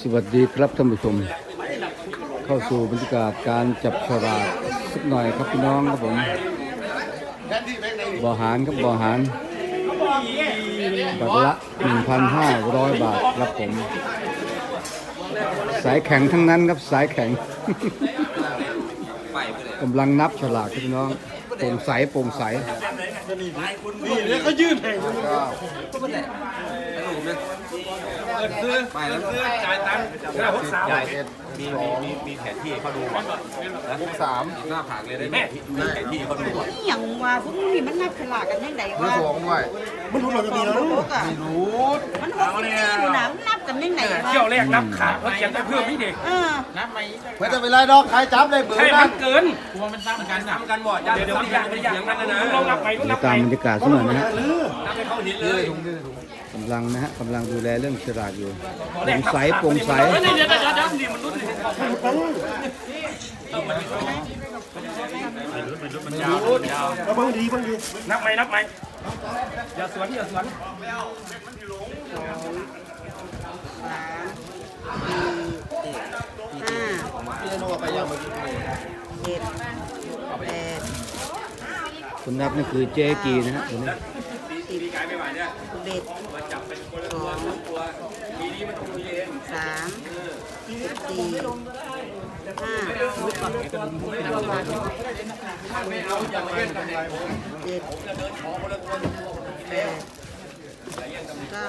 สวัสดีครับท่านผู้ชม เข้าสู่บรรยากาศการจับฉลากสักหน่อยครับพี่น้องครับผมบ่อหารครับบ่อหารบัตรละ 1,500 บาทครับผม สายแข็งทั้งนั้นครับสายแข็งกำลังนับฉลากพี่น้อง โปร่งใสโปร่งใส ไปแล้วจ่ายตังค์หน้าหกสามมีมีมีมีแผนที่เขาดูก่อนนะหกสามหน้าผากเลยได้ไหมมีแผนที่เขาดูก่อนอหย่างว่าพวกนี้มันนับฉลากกันยังไงวะสองด้วยมันรู้เราจะมีแล้วรู้อะรู้มันหกสิบสี่อยู่นะมันนับกันยังไงวะเที่ยวแรกนับขาเขาเขียนไปเพิ่มนี่เด็กเออไม่จะเป็นไรดอกใครจับได้เบอใช่ร์มันั้นนเกินมันซ้ำกันซ้ำกันบ่เดี๋ยวเดี๋ยวมันอยากมันอยากนั่นนะลองนับไปลองเดี๋นัยวบไปตามบรรยากาศสักหน่อยนะฮะนับให้เขาเห็นเลย กำลังนะฮะกำลังดูแลเรื่องฉลากอยู่โปร่งใสโปร่งใสเดี๋ยวเดี๋ยวเดี๋ยวเดี๋ยวนี่มันรุ่นนี่นับไหมนับไหมอย่าสวนอย่าสวนห้าไปยังเมื่อกี้เจ็ดแปดคนนับนี่คือเจ๊กีนะฮะคนนี้ สิบเด็ดสองสามสี่ห้าหกเจ็ดแปดเก้า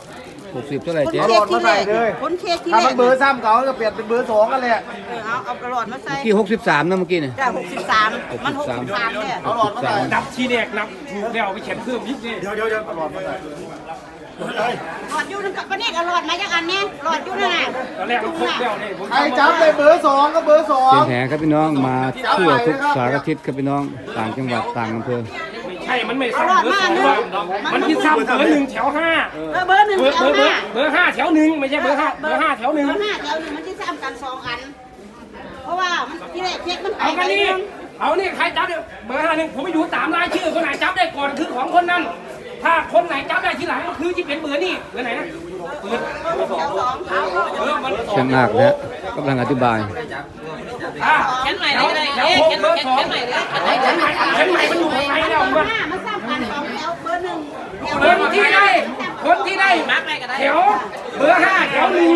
หกสิบเท่าไหร่คนเจ๊เค้กที่แรกคนเค้กที่ถ้าแรมักนเบอร์ซ้ำเขาก็เปลี่ยนเป็นเบอร์สองกันแหละ เออเอาเอาหลอดมาใส่เมื่อกี้หกสิบสามนะเมื่อกี้เนี่ย จ้าหกสิบสามมันหกสิบสามเนี่ยเอาหลอดมาใส่นับทีแรกนับถูกแล้วไปเขียนเพิ่มนิดนี่เดี๋ยวเดี๋ยวเดี๋ยวเอาหลอดมาใส่หลอดอยู่นั่นก็นี่ก็หลอดมาจากอันนี้หลอดอยู่นั่นน่ะตอนแรกมันครบแล้วนี่ผมใครจับได้เบอร์สองก็เบอร์สองเสียงแหครับพี่น้องมาทั่วทุกสารทิศครับพี่น้อง ต่างจังหวัดต่างอำเภอใช่มันไม่ซ้ำเบอร์สองว่ามันที่ซ้ำเบอร์หนึ่งแถวห้าเออเบอร์หนึ่งเบอร์แถเบอวร์เบอห้าร์เบอร์ห้าแถวหนึ่งไม่ใช่เบอร์ห้าเบอร์ห้าแถวหนึ่งเบอร์ห้าแถวหนึ่งมันที่ซ้ำกันสองอัน เพราะว่ามันที่แรกเค้กมันไปเอากักันนนี่เอานี่ใครจับเนี่ยเบอร์ห้าหนึ่งผมไปดูตามรายชื่อคนไหนจับได้ก่อนคือของคนนั้น ถ้าคนไหนจับได้ทีหลังก็คือที่เป็นเบอร์นี่เบอร์ไหนนะ เบอร์แถวสองเอาเออมันช่างอากนะฮะกำลังอธิบายอ่าเขียนใหม่เลยแถวหกเร์สองเขียนใหม่เขียนใหม่เขียนใหม่มันอยู่ข้างในแล้วเอมันร์ห้ามันซ้ำกันสองแถวเบอร์หนึ่งคนที่ได้ คนที่ได้แถวเบอร์ห้าแถวหนึ่ง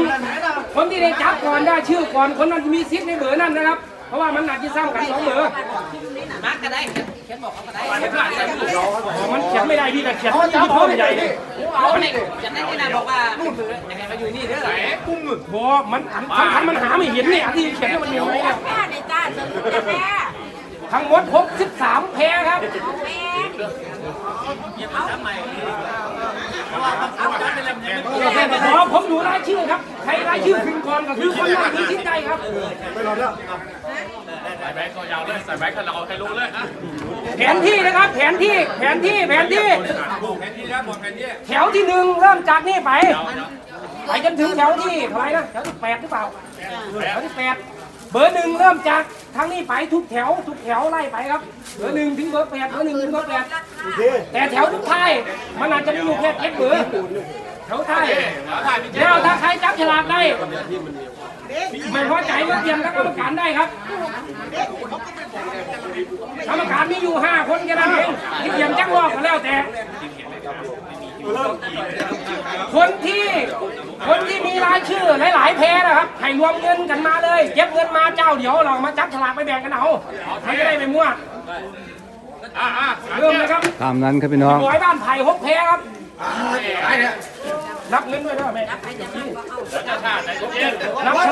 คนที่ได้จับก่อนได้ชื่อก่อนคนนั้นมีสิทธิ์ในเบอร์นั้นนะครับ ราะว่ามันหนักที่ซ้ำกันสองเบอร์มาร์กก็ได้เขียนบอกเขาก็ได้มันเขียนไม่ได้พี่แต่เขียนที่เพิ่มใหญ่เอาในเขียนในที่นาบอกว่ายังไงเขาอยู่นี่เด้อบอมันสำคัญมันหาไม่เห็นเนี่ยที่เขียนมันมีอะไรเนี่ยแม่ในจ้าเสริมแม่ทั้งหมด63แพรครับพอผมดูรายชื่อครับ ใครรายชื่อขึ้นก่อนก็คือคนนั้นมี สิทธิ์ได้ครับแผนที่นะครับ แผนที่แผนที่แผนที่แถวที่หนึ่งเริ่มจากนี่ไป ไปจนถึงแถวที่เท่าไหร่นะแถวที่แปดหรือเปล่าแถวที่แปดเบอร์หนึ่งเริ่มจากทางนี้ไปทุกแถวทุกแถวไล่ไปครับเบอร์หนึ่งถึงเบอร์แปดเบอร์หนึ่งถึงเบอร์แปดแต่แถวทุกท้ายมันอาจจะมีอยู่แค่เจ็ดเบอร์แถวท้ายแล้วถ้าใครจับฉลากได้ ไม่พอใจก็เตรียมกับกรรมการได้ครับกรรมการมีอยู่ห้าคนแค่นั้นเองที่เตรียมจักรอบก็แล้วแต่ คนที่คนที่มีรายชื่อหลาย ๆ แพรนะครับให้รวมเงินกันมาเลยเก็บเงินมาเจ้าเดี๋ยวเรามาจับฉลากไปแบ่งกันเอาไม่ได้ไม่มั่วเริ่มเลยครับ ตามนั้นครับพี่น้อง ร้อยบ้านไผ่หกแพรครับ รับเงินด้วยนะแม่รับฉ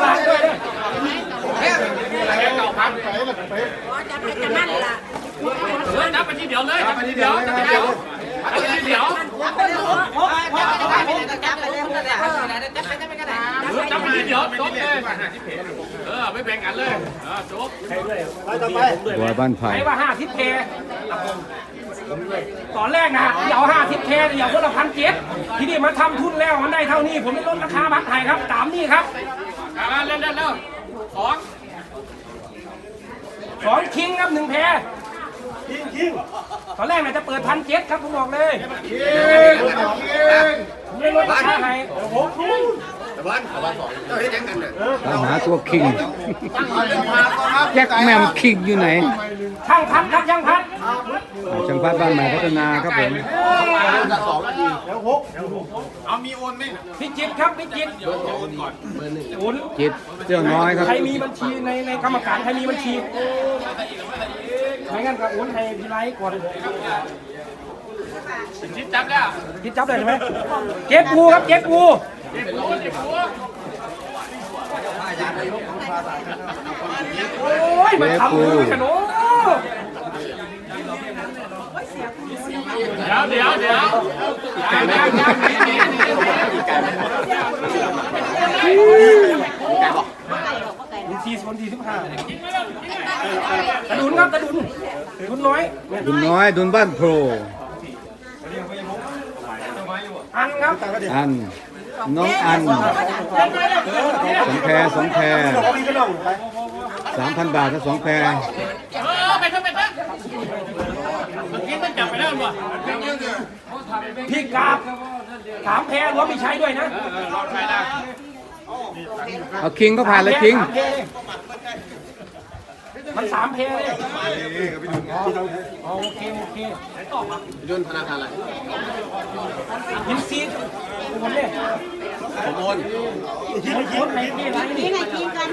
ลากด้วยนะจะไปจะนั่นล่ะไปทีเดียวนับไปทีเดียวเดี๋ยวจับไปเลยจับไปเลยจับไปเดี๋ยวจบเลยเออไม่แบ่งกันเลยเออจบบัวบ้านไผ่ไหนว่าห้าทิศเพ ตอนแรกนะเดี๋ยวห้าทิศเพเดี๋ยวคนละพันเจ็ดทีนี้มาทำทุนแล้วมันได้เท่านี้ ผมไม่ลดราคาบัตรไทยครับ ตามนี่ครับอ่าเล่นเล่นเร็วสองสองคิงครับหนึ่งแพรคิงคิงตอนแรกน่ะจะเปิดพันเจ็ดครับผมบอกเลยผมไม่ลดราคาให้ตามหาตัวคิงแจ็คแมมคิงอยู่ไหนช่างพัดครับช่างพัด ช่างพัดบ้านใหม่พัฒนาครับผมพิจิตรครับพิจิตรโอนจิตเจ้าน้อยครับ ใครมีบัญชีในในกรรมการใครมีบัญชีไม่งั้นก็โอนให้พี่ไลท์ก่อนชิดจับแล้วพี่จับได้ใช่ไหมเจ๊ปูครับเจ๊ปูโอ้ยมันทำมือกันโอ้ เดี๋ยวเดี๋ยวเดี๋ยวดูทีส่วนทีสิบห้าตะดุนครับตะดุนดุนน้อยดุนน้อยดุนบ้านโพรอันครับอันน้องอันสองแพรสองแพรสามพันบาทถ้าสองแพร เออไปเถอะไปเถอะเมื่อกี้มันจับ ไปแล้วมั้งพี่กาบสามแพรรวมมีใช้ด้วยนะรอดไปนะเอาคิงก็ผ่านเลยคิงสามแพรมันสามแพรเลยอ๋อโอเคโอเคยนธนาคารอะไรยินซีดผมเนี่ยผมโอนผมโอนไหนนี่ไรนี่นี่ไงกินกัน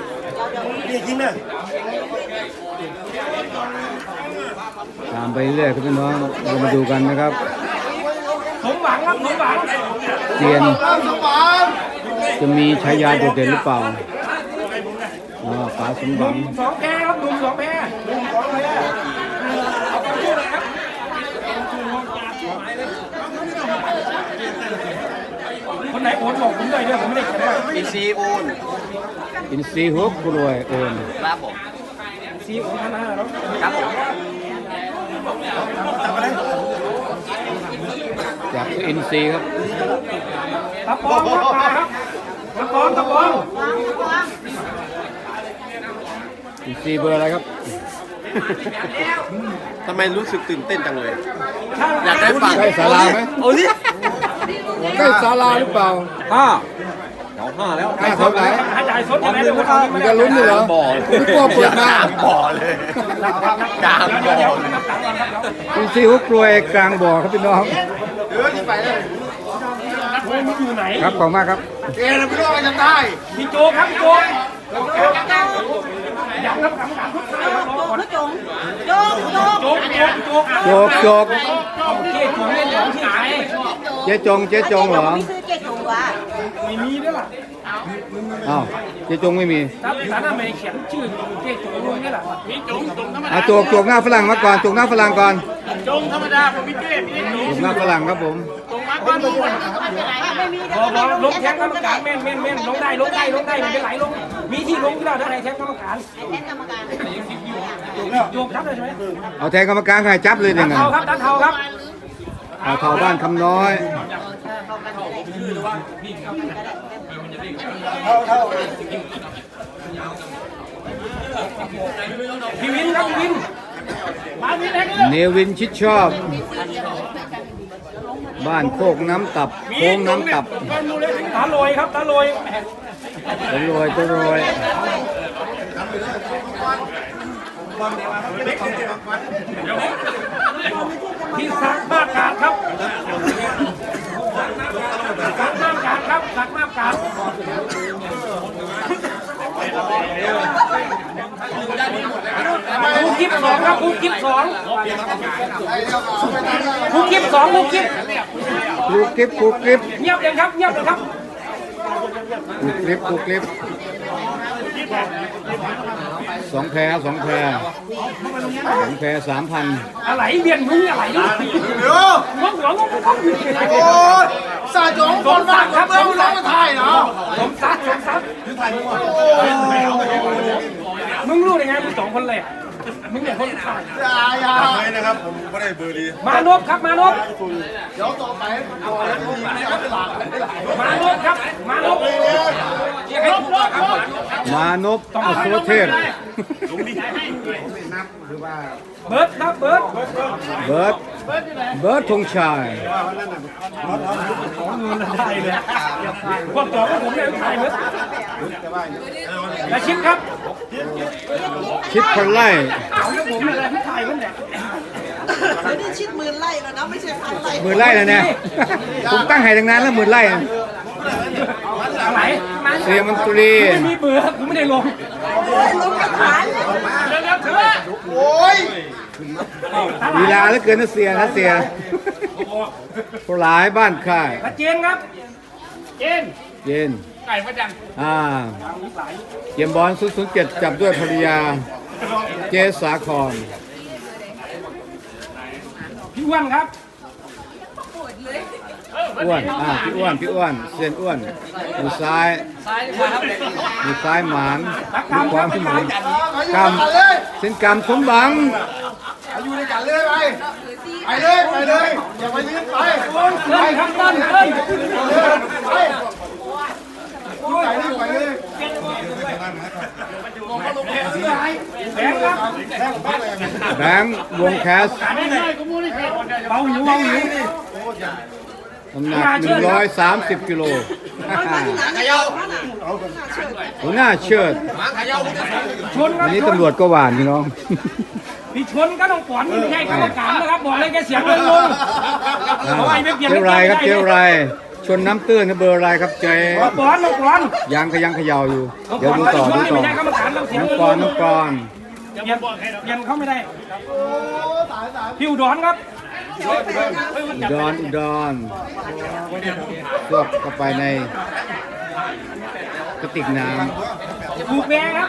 เดี๋ยวเดี๋ยว ตามไปเรื่อยครับพี่น้องเรามาดูกันนะครับสมหวังครับสมหวังเซียนจะมีฉายาโดดเด่นหรือเปล่าอ๋อป๋าสมหวังสองแพรครับหนุ่มสองแพรหนุ่มสองแพรเอาไปพูดเลยครับคนไหนโอนบอกผมด้วยเนี่ยผมไม่ได้เขียนไว้อินซีโอนอินซีฮุกกรวยโอนครับผมซีโอนพันห้าแล้วครับผม จากอินซีครับตะปองครับมาครับตะปองตะปองอินซีเบอร์อะไรครับ ทำไมรู้สึกตื่นเต้นจังเลยช่างอยากได้ฟังใกล้ศาลาไหม โอ้ย ใกล้ศาลาหรือเปล่าห้าสองห้าแล้วใกล้เท่าไหร่หายใจสดอย่างไรเดี๋ยวผมเอามึงจะลุ้นอยู่เหรอบ่อผมไม่กลัวเปิดหน้าบ่อเลยกลางบ่อเลยอินซีฮุกกรวยกลางบ่อครับพี่น้องโอ้ยมันอยู่ไหนครับขอบคุณมากครับพี่โจครับพี่โจอยากรับคำถามทุกท่านรอก่อนโจงโจงโจงโจโจโจ โจกโจกเจ๊จุ๋มเล่นของเจ๊จงเจจงเหรอไม่ซื้อเจ๊จงวะไม่มีด้วยล่ะอ้าวเจ๊จงไม่มีครับแต่น่าไม่เขียนชื่อเจ๊จุ๋มลงนี่แหละมีจุงจุงธรรมดาอะโจกโจกหน้าฝรั่งมาก่อนโจกหน้าฝรั่งก่อน จุงธรรมดาผมมีเก้มีจุงโจกหน้าฝรั่งครับผมจุงมาก่อนลงมาไม่มีพอพอลงแทงกรรมการแม่นแม่นแม่นลงได้ลงได้ลงได้มันเป็นไหลลง มีที่ลงที่เราได้แทงกรรมการแทนกรรมการโยกครับได้ใช่ไหมเอาแทนกรรมการใครจับเลยหดันึ่นงเทาอะครับดันเทาครับเอาเท่าบ้านคำน้อย พี่วินครับพี่วินมาวิน เล็กเนวินชิดชอบ บ้านโคกน้ำตับโค้งน้ำตับตาลอยครับตาลอยจะรวยจะรวยพี่สักมากการครับสักมากการครับสักมากการ คูกิบสองครับคูกิบสองคูกิบสองคูกิบครูกริบครูกริบเงียบเลยครับเงียบเลยครับครูกริบครูกริบสองแพรสองแพรสองแพรสามพันอะไรเวียนมึงอะไรเนี่ยเดี๋ยวงงหัวงงงงโอ้ยสาจงคนมากครับเมื่อมึงร้องมาถ่ายเนาะสมซัดสมซัดมึ งรู้ได้ไงมึงสองคนเลยมึงเนี่ยคนขายอย่าอย่านะครับ ผมไม่ได้เบอร์ดีมานพครับมานพเดี๋ยวต่อไปต่อแล้วดีไม่เอาไปหลักไม่หลักมานพครับมานพเรียกให้ถูกครับมานพอสุ รเทพเบิร์ดครับเบิร์ดเบิร์ดเบิร์ดธงชัยพวกต่อพวกผมเนี่ยขายเบิร์ดและชิดครับ ชิดพันไล่เอาพวกผมเนี่ยที่ขายมันเนี่ยไม่ได้ชิดหมื่นไร่แล้วนะไม่ใช่พันไร่หมื่นไล่แล้วเนี่ยผมตั้งให้ดังนั้นแล้วหมื่นไล่นะอะไรมาเสียมันตรีไม่มีเบื่อกูไม่ได้ลงลงกระถางเร็วๆเถอะโอ้ ยลีลาเหลือเกินนะเสียนะเสียผู้หลายบ้านค่ายมาเจนครับ เจนเย็นไก่มาจังอ่าเกมบอล007จับด้วยภรรยา เจสาคอนพี่อ้วนครับ อ้วนอ่าพี่อ้วนพี่อ้วนเซียนอ้วนมือซ้ายมือซ้ายหมานมือขวาพี่หมานกำเลยเส้นกำสมบังอยู่ในกันเลยไปไปเลยไปเลยอย่าไปยืนไปเติ้ลครับเติ้ลเติ้ลไปไปเลยไปเลยแบงค์ครับแบงค์วงแคสเบาหิวเบาหิว น้ำหนัก130กิโลหัวหน้าเชิดชนครัอับนนี้ตำรวจก็หวานพี่น้อง พี่ชนก็ต้องก่อนนี่ไม่ใช่กรรมการนะครับบอกเลยแกเสียงเลยลงเอาไว้ไม่เปลี่ยนเจ้าไรครับเจ้าไร ชนน้ำตื้นนะเบอร์อะไรครับเจน้องปอนน้องปอนยังก็ยังเขย่าอยู่น้องเดี๋ปยวอนดูว่าต่อชนดูนี่ต่อ ไม่ใช่กรรมการต้องเสียงน้องเลยปอนน้องปอน เปลี่ยนเปลี่ยนเขาไม่ได้พี่อุดรครับ อุดอนอุดอนสวบเข้าไปในกระติกน้ผูกแบงครับ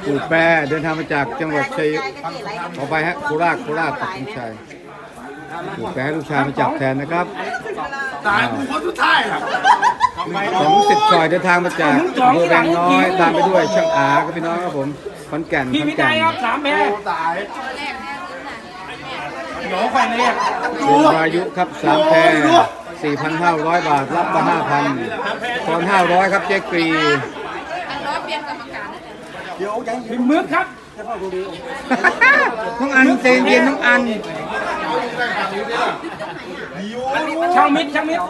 ำปูแปรเดินทางมาจากจังหวัดชัยขอไปฮะโคราชโคราชปักธงชัยปูแปรให้ลูกชายมาจับแทนนะครับตายกูคนสุดท้ายอะของสิทธิ์ซอยเดินทางมาจากอำเภอแวงน้อยตามไปด้วยช่างอาครับพี่น้องครับผมขอนแก่นพี่ขอนวิแก่นัยนครับสามแพ้ตายห นองไฟเนี่ยเดือนอายุครับสามแพร4,500 บาท รับมา5,000ตอน500 ครับเจ๊กรีพี่มึกครับน้องอันเจนเย็นน้องอัน ช่างมิดช่างมิด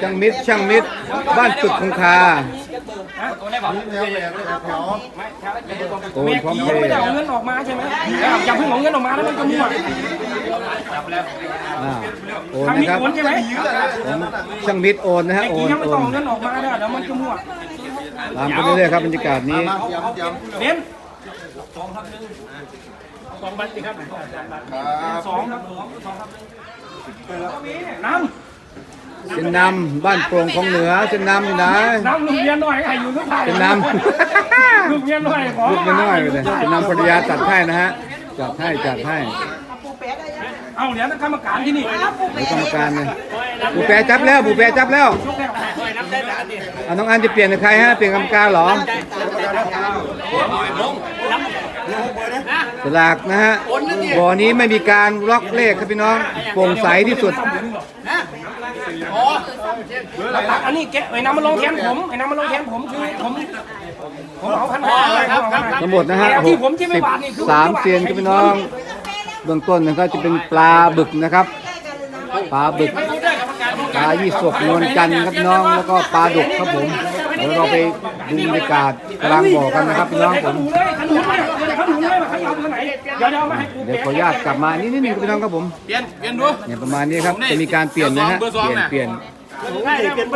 ช่างมิตรช่างมิตรบ้านตึกคงคาโอนพร้อมผีเพไม่ย์ได้เอาเงินออกมาใช่ไหมอย่าเพิ่งเอาเงินออกมาแล้วมันจะมั่วอ่าโอนทางนะมิดครับโอนใช่ไหมผมช่างมิตรโอนนะฮะไอ้โอกี้นยังไม่โอต้องนเอาเงินออกมาเด้อเดี๋ยวมันจะมั่วตามไปเรื่อยๆครับบรรยากาศนี้เบนสองบัตรสิครับสองครับสองครับ น้ำเส้นนำบ้านโปร่งของเหนือเส้นนำอยู่ไหนน้ำลูกเมียน้อยให้อยู่ทุกทางเป็นน้ำลูกเมียน้อยขอลูกไม่น้อยเลยเส้นนำภรรยาจัดให้นะฮะจัดให้จัดให้เอาเหรียญกรรมการที่นี่ดูกรรมการเลยบูแปรจับแล้วบูแปรจับแล้วยกแล้วอะน้องอันจะเปลี่ยนกับใครฮะเปลี่ยนกรรมการเหรอ สลากนะฮะบ่อนี้ไม่มีการล็อกเลขครับพี่น้องโปร่งใสที่สุดอันนี้แกไอ้น้ำมันลงแขนผมไอ้น้ำมันลงแขนผมคือผมผมเอาพันห้าเลยครับทั้งหมดนะฮะแต่หที่กผมที่ไม่สิบบาทนี่คือสามเซียนครับพี่น้องเบื้องต้นนะครับจะเป็นปลาบึกนะครับปลาบึกปลายี่สกนวลจันทร์ครับพี่น้องแล้วก็ปลาดุกครับผมเดี๋ยวเราไปดูบรรยากาศกลางบ่อกันนะครับพี่น้องผม เดี๋ยวเดี๋ยวเอามาให้กูเดี๋ยวขออนุญาตกลับมานิดนึงครับพี่น้องครับผมเปลี่ยนเปลี่ยนดูเนี่ยประมาณนี้ครับจะมีการเปลี่ยนนะฮะเบอร์สองเปลี่ยนน่ะเปลี่ยน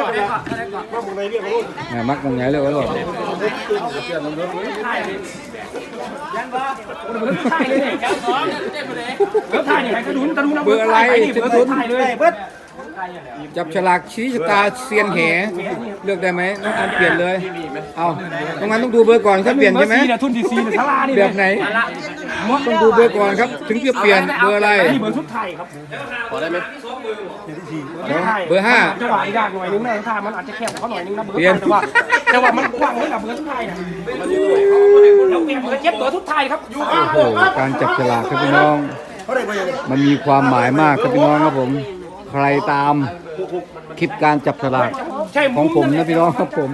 เนี่ยมักมองไหนเลยว่าหรอถ่ายเลยเดี๋ยวถ่ายนี่ให้ขนุนขนุนเอาเบอร์อะไรถ่ายนี่สิบเบอร์ศูนย์ถ่ายเลยเบิดอย่างเดียว จับฉลากชี้ชะตาเซียนแหเลือกได้ไหมน้องอันเปลี่ยนเลย เอาตรงนั้นต้องดูเบอร์ก่อนครับเปลี่ยนใช่ไหมบอร์สี่เนี่ยทุนดีซีเนี่ยทารานี่แบบไหนต้องดูเบอร์ก่อนครับ ถึงจะเปลี่ยนเบอร์อะไรนี่เบอร์ชุดไทยครับพอได้ไหมเบอร์ห้าจังหวะอีกอย่างหน่อยนึงนะถ้ามันอาจจะแคบกว่าเขาหน่อยนึงนะเบอร์เปลี่ยนแต่ว่าแต่ว่ามันกว้างเลยนะเบอร์ชุดไทยนะแล้วเปลี่ยนเบอร์เจ็ดเบอร์ชุดไทยครับโอ้โหการจับฉลากครับพี่น้อง มันมีความหมายมากครับพี่น้องครับผม ใครตามคลิปการจับฉลากของผมนะพี่น้องครับผม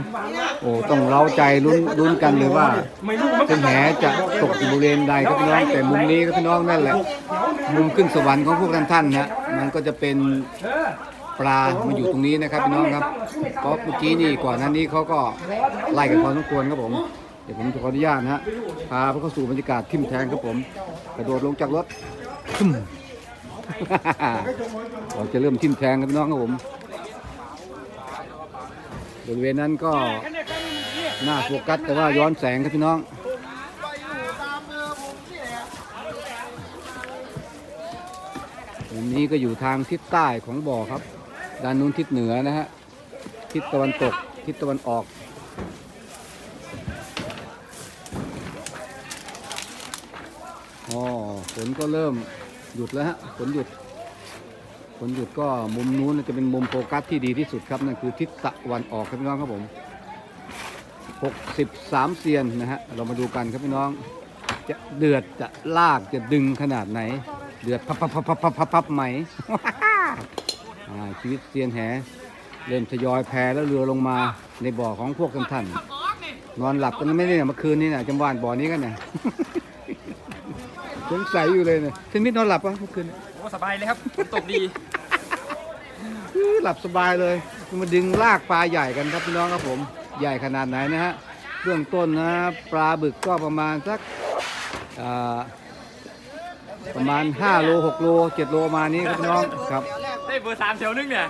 โอ้ต้องเล้าใจลุ้นลุ้นกันเลยว่าไม่รู้มันเส้นแหจะตกอยู่บริเวณใดครับพี่น้องแต่มุมนี้ครับพี่น้องนั่นแหละ มุมขึ้นสวรรค์ของพวกท่านท่านนะมันก็จะเป็นปลามาอยู่ตรงนี้นะครับพี่น้องครับเพราะเมื่อกี้นี่ก่อนหน้านี้เขาก็ไล่กันพอสมควรครับผม เดี๋ยวผมจะขออนุญาตนะฮะพาเข้าสู่บรรยากาศทิมแทงครับผม กระโดดลงจากรถ เราจะเริ่มทิมแทงครับพี่น้องครับผมบริเวณนั้นก็หน้าโฟกัสแต่ว่าย้อนแสงครับพี่น้องมุมนี้ก็อยู่ทางทิศใต้ของบ่อครับ ด้านนู้นทิศเหนือนะฮะ ทิศตะวันตก ทิศตะวันออกอ๋อฝนก็เริ่ม หยุดแล้วฮะฝนหยุดฝนหยุดก็มุมนู้นจะเป็นมุมโฟกัสที่ดีที่สุดครับนั่นคือทิศตะวันออกครับพี่น้องครับผม 63เซียนนะฮะเรามาดูกันครับพี่น้อง จะเดือดจะลากจะดึงขนาดไหน เดือดพับพับพับพับพับพับพับไหมชีวิตเซียนแหเริ่มทยอยแพแล้วเรือลงมาในบ่อของพวกท่านท่านนอนหลับกันไม่ได้เนี่ยเมื่อคืนนี้นะจำวานบ่อนี้กันนะ สงสัยอยู่เลยเนี่ยเซนมิดนอนหลับปะเมื่อคืนโอ้สบายเลยครับฝนตกดี อื้อหลับสบายเลยมาดึงลากปลาใหญ่กันครับพี่น้องครับผมใหญ่ขนาดไหนนะฮะเบื้องต้นนะปลาบึกก็ประมาณสักอ่าประมาณ5โล6โล7โลประมาณนี้ครับพี่น้องครับ ได้เบอร์สามแถวนึงเนี่ย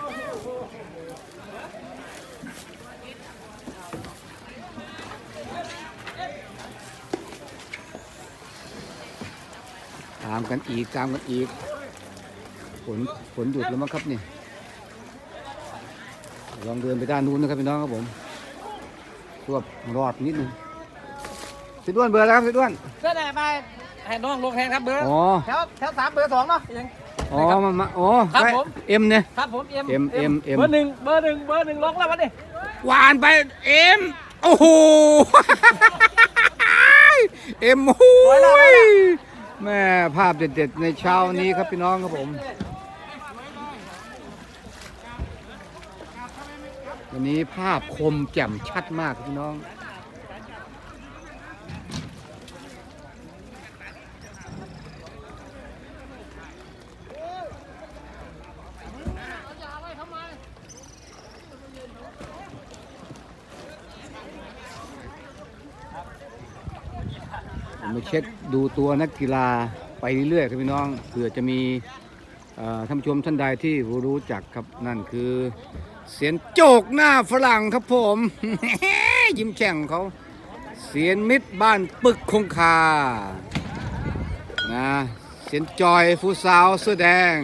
ตามกันอีกตามกันอีกฝนฝนหยุดแล้วมั้งครับนี่ลองเดินไปด้านนู้นนะครับพี่น้องครับผมรวบรอดนิดนึงสิด้วนเบอร์แล้วครับสิด้วนเสื้อแดงไปให้น้องลงแทนครับเบอร์อ๋อแถวแถวสามเบอร์สองเนาะยังอ๋อมามาอ๋อครับใช่ผมเอ็มเนี่ยครับผมเอ็มเอ็มเอ็มเอ็มเบอร์หนึ่งเบอร์หนึ่งเบอร์หนึ่งล็อกแล้ววันนี้หวานไปเอ็มโอ้โหเอ็มโอ้โหแม่ ภาพเด็ดๆในเช้านี้ครับพี่น้องครับผม วันนี้ภาพคมแจ่มชัดมากพี่น้อง ผมมาเช็คดูตัวนักกีฬา ไปเรื่อยๆครับพี่น้องเผื่อจะมีท่านผู้ชมท่านใดที่รู้จักครับนั่นคือ เสียนโจกหน้าฝรั่งครับผม ยิ้มแฉ่งเขา เสียนมิตรบ้านปึกคงคานะเสียนจอยฟูซาวเสื้อแดง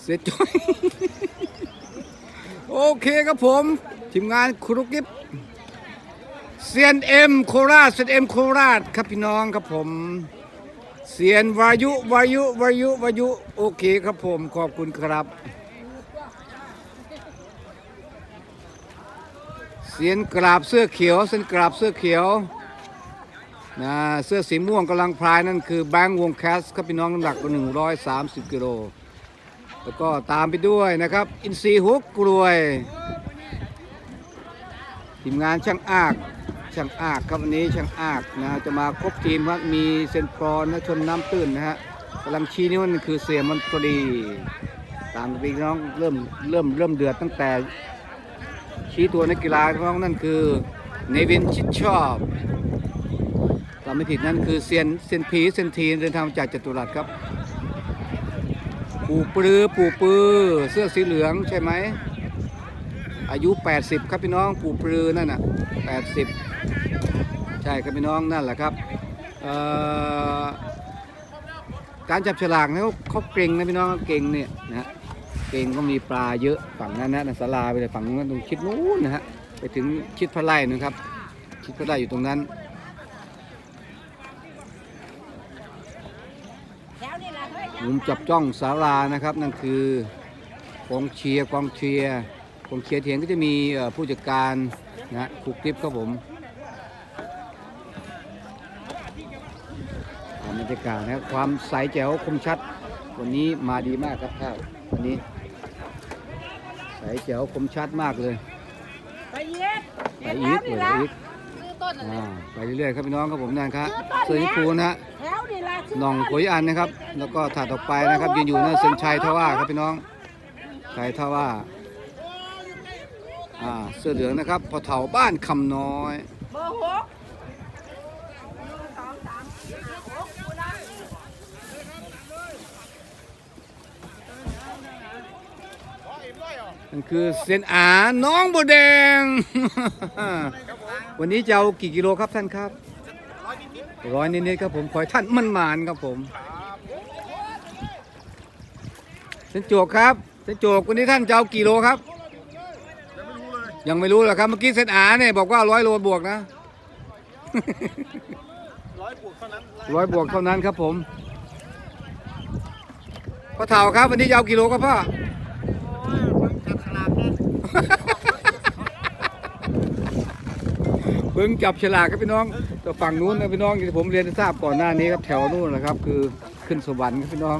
เสียนจอย โอเคครับผมทีมงานครุกิฟเซียนเอ็มโคราชเซียนเอ็มโคราชครับพี่น้องครับผม เซียนวายุวายุวายุวายุโอเคครับผมขอบคุณครับเซียนกราบเสื้อเขียวเซียนกราบเสื้อเขียวนะเสื้อสีม่วงกำลังพลายนั่นคือแบงค์วงแคสครับพี่น้องน้ำหนักก็130 กิโลแล้วก็ตามไปด้วยนะครับ อินซีฮุกกลวย ทีมงานช่างอาก ช่างอากครับวันนี้ช่างอากนะจะมาครบทีมครับมีเซนปรอนนะชนน้ำตื้นนะฮะกำลังชี้นิ้วนั่นคือเสียมันตรีตามไปน้องเริ่มเริ่มเริ่มเดือดตั้งแต่ ชี้ตัวนักกีฬาน้องนั่นคือเนวินชิดชอบตามไม่ผิดนั่นคือเซียนเซียนผีเซียนทีนเดินทางจากจตุรัสครับปู่ปลือปู่ปือเสื้อสีเหลืองใช่ไหมอายุ 80 ครับพี่น้องปู่ปลือนั่นน่ะ80 ใช่ครับพี่น้องนั่นแหละครับการจับฉลากเนี่ยเขาเก่งนะพี่น้องเก่งเนี่ยนะเก่งก็มีปลาเยอะฝั่งนั้นนะศาลาไปเลยฝั่งนู้นตรงชิดนู้นนะฮะไปถึงชิดพระไร่นะครับ ชิดพระไร่อยู่ตรงนั้นมุมจับจ้องศาลานะครับนั่นคือกองเชียร์กองเชียร์กองเชียร์เถียงก็จะมีผู้จัดการนะครูกริปครับผมอ่า บรรยากาศนะครับความใสแจ๋วคมชัด วันนี้มาดีมากครับข้าววันนี้ ใสแจ๋วคมชัดมากเลยไปเย็ดไปอีกเลยอีกอ่าไปเรื่อยๆครับพี่น้องครับผมนั่นครับเสื้อญี่ปุ่นนะฮะแถวนี่ละหน่องขุยอันนะครับ แล้วก็ถัดออกไปนะครับยืนอยู่นั่นเซนชัยท่าว่าครับพี่น้องชัยท่าว่าอ่าเสื้อเหลืองนะครับพอเถาบ้านคำน้อยเบอร์หก นั่นคือเซนอาน้องบัวแดง วันนี้จะเอากี่กิโลครับท่านครับร้อยนิดๆครับผมขอให้ท่านมันหมานครับผมเซนโจกครับเซนโจกวันนี้ท่านจะเอากี่โลครับ ยังไม่รู้เหรอครับเมื่อกี้เซนอาเนี่ยบอกว่าร้อยโลบวกนะร้อยบวกเท่านั้นครับผมพ่อเถ่าครับวันนี้จะเอากี่โลครับพ่อ เบิ้งจับฉลากครับพี่น้องแต่ฝั่งนู้นนะพี่น้องที่ผมเรียนทราบก่อนหน้านี้ครับแถวนู้นนะครับ คือขึ้นสวรรค์ครับพี่น้อง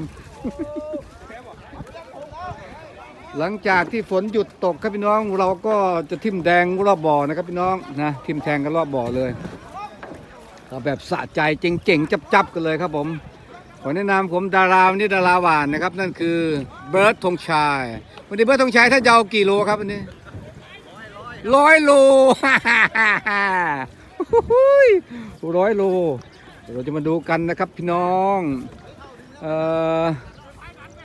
หลังจากที่ฝนหยุดตกครับพี่น้อง เราก็จะทิ่มแดงรอบบ่อนะครับพี่น้องนะทิ่มแทงกันรอบบ่อเลยเแบบสะใจเจ๋งๆจับๆกันเลยครับผมขอแนะนำผมดาราวันนี้ดาราหวานนะครับ นั่นคือเบิร์ดธงชัยวันนี้เบิร์ดธงชัยถ้าจะเอากี่โลครับวันนี้ ร้อยโลร้อยโลเดี๋ยวเราจะมาดูกันนะครับพี่น้องเอ่อ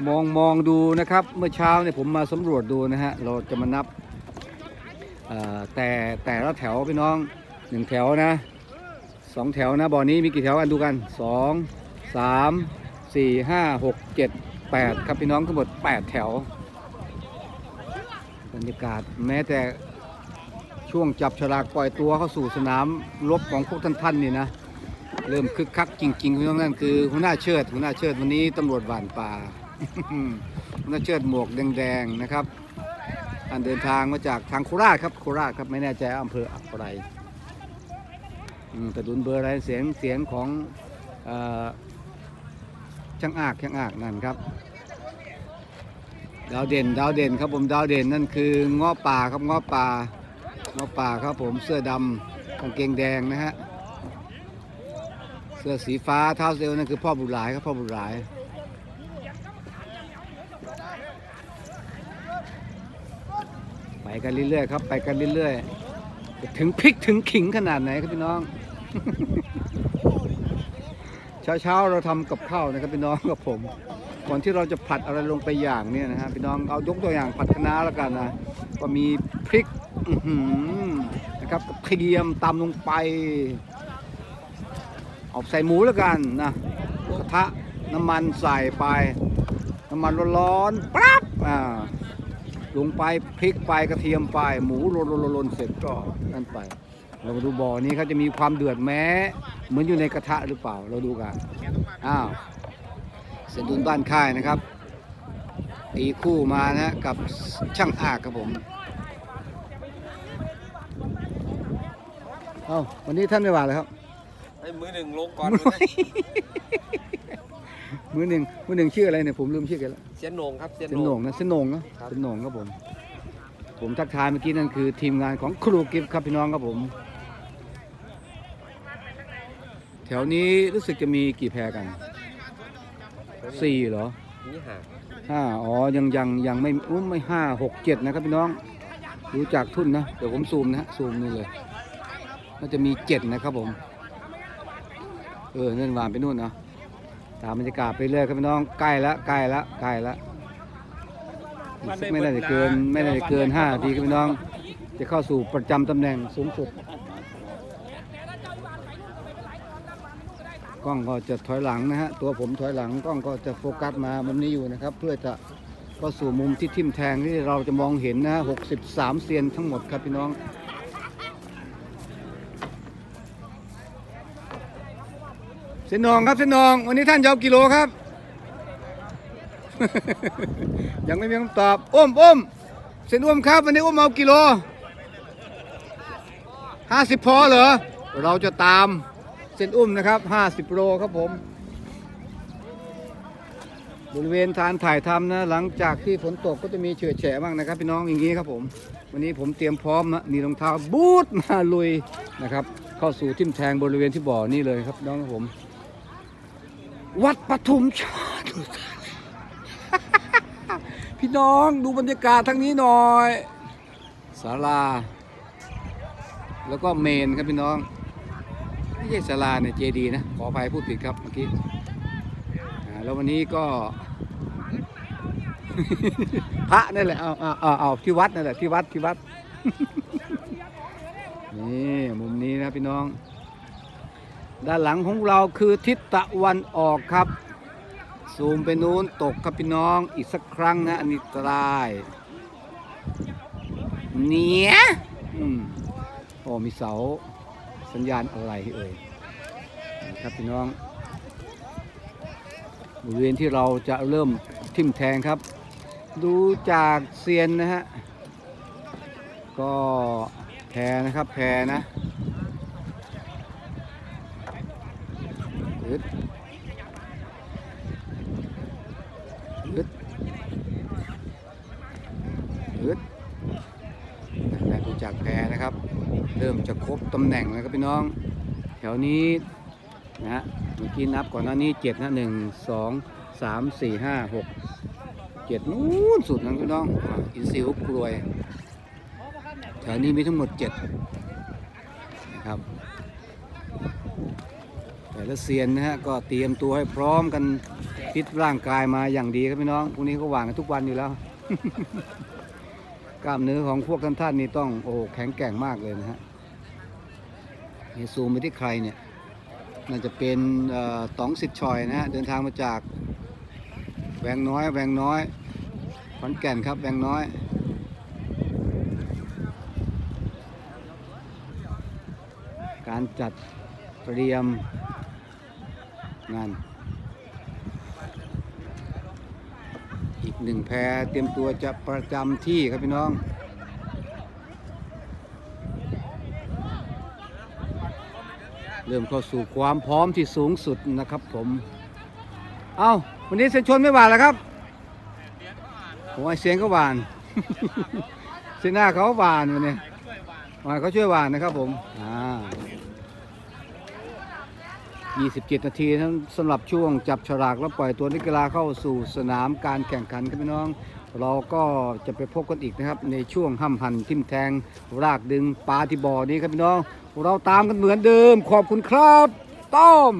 มองมองดูนะครับ เมื่อเช้าเนี่ยผมมาสำรวจดูนะฮะ เราจะมานับแต่แต่ละแถวพี่น้องหนึ่งแถวนะสองแถวนะบ่อนี้มีกี่แถวกันดูกันสองสามสี่ห้าหกเจ็ดแปดครับพี่น้องทั้งหมดแปดแถว บรรยากาศแม้แต่ ช่วงจับฉลากปล่อยตัวเข้าสู่สนามรบของพวกท่านท่านๆนี่นะ เริ่มคึกคักจริงๆพี่น้องนั่นคือหัวหน้าเชิดหัวหน้าเชิดวันนี้ตำรวจหวานป่าหัวหน้าเชิดหมวกแดงๆนะครับการเดินทางมาจากทางโคราชครับโคราชครับไม่แน่ใจอำเภออะไรแต่ดุนเบอร์อะไรเสียงเสียงของช่างอากช่างอากนั่นครับดาวเด่นดาวเด่นครับผมดาวเด่นนั่นคืองาะป่าครับงาะป่า เงาะป่าครับผมเสื้อดำกางเกงแดงนะฮะ เสื้อสีฟ้าเท้าเซลนั่นคือพ่อบุญหลายครับพ่อบุญหลายไปกันเรื่อยๆครับไปกันเรื่อยๆถึงพริกถึงขิงขนาดไหนครับพี่น้อง เช้าๆเราทำกับข้าวนะครับพี่น้องกับผมก่อนที่เราจะผัดอะไรลงไปอย่างเนี่ยนะฮะพี่น้องเอายกตัวอย่างผัดคะน้าแล้วกันนะก็มีพริก นะครับกระเทียมตำลงไป เอาใส่หมูแล้วกันนะกระทะน้ำมันใส่ไป น้ำมันร้อนๆปั๊บอ่าลงไปพริกไปกระเทียมไป หมูลนๆๆๆเสร็จก็นั่นไป เรามาดูบ่อนี้เขาจะมีความเดือดแม้ เหมือนอยู่ในกระทะหรือเปล่าเราดูกันอ้าวเซนดุนบ้านค่ายนะครับตีคู่มานะกับช่างอากครับผม เอ้าวันนี้ท่านไม่ว่าเลยครับให้มือหนึ่งลงก่อนมือหนึ่งมือหนึ่งชื่ออะไรเนี่ยผมลืมชื่อแกแล้วเสียนโหนงครับเสียนเส้นโหโหนน่งงนะเส้นโหน่งนะครับเส้นโหน่งครับผม ผมทักทายเมื่อกี้นั่นคือทีมงานของครูกิฟต์ครับพี่น้องครับผม แถวนี้รู้สึกจะมีกี่แพรกันสี่เหรอนี่ห่างห้าอ๋อยังยังยังไม่อุ้มไม่ห้าหกเจ็ดนะครับพี่น้อง รู้จักทุ่นนะ เดี๋ยวผมซูมนะฮะซูมนี่เลย น่าจะมีเจ็ดนะครับผม เออเนั่นวานไปนู่นเนาะตามบรรยากาศไปเรื่อยครับพี่น้องใกล้ละใกล้ละใกล้ละอีกสักไม่น่าจะเกินไม่น่าจะเกินห้านาทีครับพี่น้อง จะเข้าสู่ประจำตำแหน่งสูงสุดกล้องก็จะถอยหลังนะฮะตัวผมถอยหลังกล้องก็จะโฟกัสมามุมนี้อยู่นะครับ เพื่อจะก็สู่มุมที่ทิ่มแทงที่เราจะมองเห็นนะ63เซียนทั้งหมดครับพี่น้อง สนนองครับเสนนอง วันนี้ท่านจะเอากิโลครับ ยังไม่มีคำตอบอ้มอ้มเสนอ้มครับ วันนี้อ้มเอากิโลห้าสิบพอเหรอ เราจะตามเส้นอุ้มนะครับห้าสิบโลครับผม บริเวณทานถ่ายทำนะ หลังจากที่ฝนตกก็จะมีเฉื่อยแฉะบ้างนะครับ พี่น้องอย่างนี้ครับผม วันนี้ผมเตรียมพร้อมนะมีรองเท้าบูทมาลุยนะครับ เข้าสู่ทิ่มแทงบริเวณที่บ่อนี่เลยครับน้องครับผม วัดปทุมชาติพี่น้องดูบรรยากาศทั้งนี้หน่อยศาลา แล้วก็เมนครับพี่น้องไม่ใช่ศาลาเนี่ยเจดีนะ ขออภัยพูดผิดครับเมื่อกี้แล้ววันนี้ก็ พระนั่นแหละเอาเอาเอาเอาที่วัดนั่นแหละที่วัดที่วัดนี่มุมนี้นะพี่น้อง ด้านหลังของเราคือทิศตะวันออกครับ ซูมไปนู้นตกครับพี่น้องอีกสักครั้งนะอันนี้ตรายเนี่ยอืมโอ้มีเสาสัญญาณอะไรเอ่ยครับพี่น้องบริเวณที่เราจะเริ่มทิ่มแทงครับ ดูจากเซียนนะฮะก็แพรนะครับแพรนะ อึดอึดอึดแต่ดูจากแพรนะครับ เริ่มจะครบตำแหน่งแล้วครับพี่น้อง แถวนี้นะฮะเมื่อกี้นับก่อนหน้านี้เจ็ดนะหนึ่งสองสามสี่ห้าหกเจ็ดนู้นสุดนะพี่น้องอินซิวกลวยแถวนี้มีทั้งหมดเจ็ดนะครับ ละเซียนนะฮะก็เตรียมตัวให้พร้อมกันฟิตร่างกายมาอย่างดีครับพี่น้องพวกนี้ก็หวานกันทุกวันอยู่แล้ว กล้ามเนื้อของพวกท่านท่านนี่ต้องโอ้แข็งแกร่งมากเลยนะฮะนี่ซูมไปที่ใครเนี่ยน่าจะเป็นต๋องสิทธิ์ชอยนะฮะเดินทางมาจากแวงน้อยแวงน้อยขอนแก่นครับแวงน้อยการจัดเตรียม งาน อีกหนึ่งแพรเตรียมตัวจะประจำที่ครับพี่น้องเริ่มเข้าสู่ความพร้อมที่สูงสุดนะครับผม เอาวันนี้เซนชนไม่หวานแล้วครับผมไอเสียงก็หวาน เสียงหน้าเขาหวานวันนี้หวานเขาช่วยหวานนะครับผม อ่า 27 นาทีนั้นสำหรับช่วงจับฉลากแล้วปล่อยตัวนักกีฬาเข้าสู่สนามการแข่งขันครับพี่น้อง เราก็จะไปพบกันอีกนะครับ ในช่วงห้ำหันทิ่มแทง รากดึงปลาที่บ่อนี้ครับพี่น้อง เราตามกันเหมือนเดิมขอบคุณครับต้อม